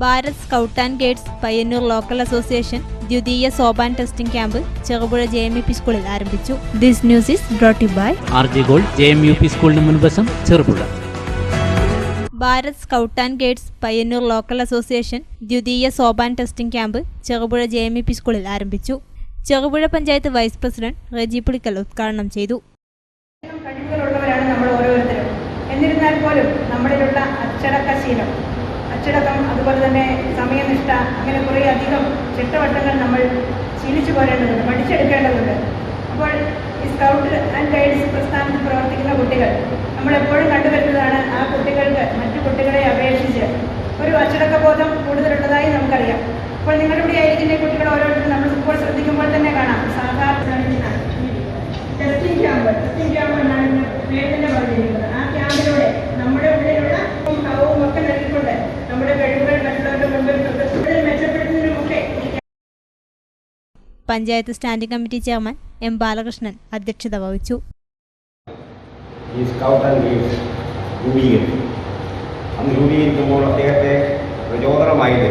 Bharat scout and guides Payyanur local association ദ്വിതീയ Sopan testing camp Cherupuzha J M E P സ്കൂളിൽ ആരംഭിച്ചു. This news is brought by R G gold J M U P സ്കൂളിന് മുൻവശം Cherupuzha. Bharat scout and guides Payyanur local association ദ്വിതീയ Sopan testing camp Cherupuzha J M E P സ്കൂളിൽ ആരംഭിച്ചു. Cherupuzha panchayat vice president Reji Pulikkal ഉദ്ഘാടനം ചെയ്തു. കഴിവുകളുള്ളവരാണ് നമ്മൾ ഓരോരുത്തരും. എന്നിരുന്നാൽ പോലും നമ്മളിലുള്ള അച്ചടക്ക ശീലം അച്ചടക്കം അതുപോലെ തന്നെ സമയനിഷ്ഠ അങ്ങനെ കുറേ അധികം ചിട്ടവട്ടങ്ങൾ നമ്മൾ ശീലിച്ചു പോരേണ്ടതുണ്ട് പഠിച്ചെടുക്കേണ്ടതുണ്ട്. അപ്പോൾ ഈ സ്കൗട്ട് ആൻഡ് ഗൈഡ്സ് പ്രസ്ഥാനത്തിൽ പ്രവർത്തിക്കുന്ന കുട്ടികൾ നമ്മളെപ്പോഴും കണ്ടുവരുന്നതാണ് ആ കുട്ടികൾക്ക് മറ്റു കുട്ടികളെ അപേക്ഷിച്ച് ഒരു അച്ചടക്ക ബോധം കൂടുതലുള്ളതായി നമുക്കറിയാം. അപ്പോൾ നിങ്ങളുടെ ഇവിടെ ആയിരിക്കുന്ന കുട്ടികൾ ഓരോരുത്തരും നമ്മൾ ഇപ്പോൾ ശ്രദ്ധിക്കുമ്പോൾ തന്നെ കാണാം. സാധാരണ ടെസ്റ്റിംഗ് ക്യാമ്പ് ടെസ്റ്റിംഗ് ക്യാമ്പ് എന്നാണ് panchayat standing committee chairman M Balakrishnan അധ്യക്ഷത വഹിച്ചു. അന്ന് രൂപീകരിക്കുമ്പോൾ അദ്ദേഹത്തെ പ്രചോദനമായത്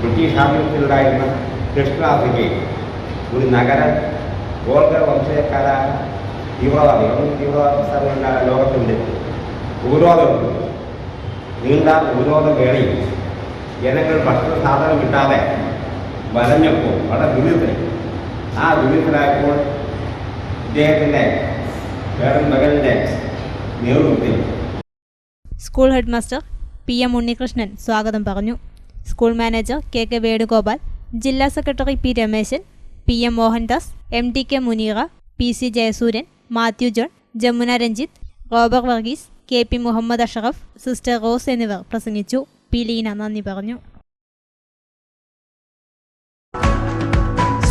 ബ്രിട്ടീഷ് ആധിപത്യത്തിലുണ്ടായിരുന്ന ദക്ഷിണാഫ്രിക്കയിൽ ഒരു നഗര ഗോൾഗർ വംശജക്കാരായ തീവ്രവാദികൾ തീവ്രവാദ ലോകത്തിന്റെ ഉപരോധമുണ്ട് നീണ്ട ഉപരോധ വേളയിൽ ജനങ്ങൾ ഭക്ഷണ സാധനം കിട്ടാതെ വലഞ്ഞപ്പോൾ വളരെ ദുരിതത്തിൽ ആ ദുരിതത്തിലായപ്പോൾ ഇദ്ദേഹത്തിന്റെ വേറെ മകന്റെ നേതൃത്വത്തിൽ school head master P M Unnikrishnan സ്വാഗതം പറഞ്ഞു. School manager K K Venugopal ജില്ലാ secretary P Rameshan P M Mohandas M D K Muneera P C Jayasuryan Mathew John Jamuna Ranjith Robert Varghese K P Muhammad Ashraf sister Rose എന്നിവർ പ്രസംഗിച്ചു. P Leena നന്ദി പറഞ്ഞു.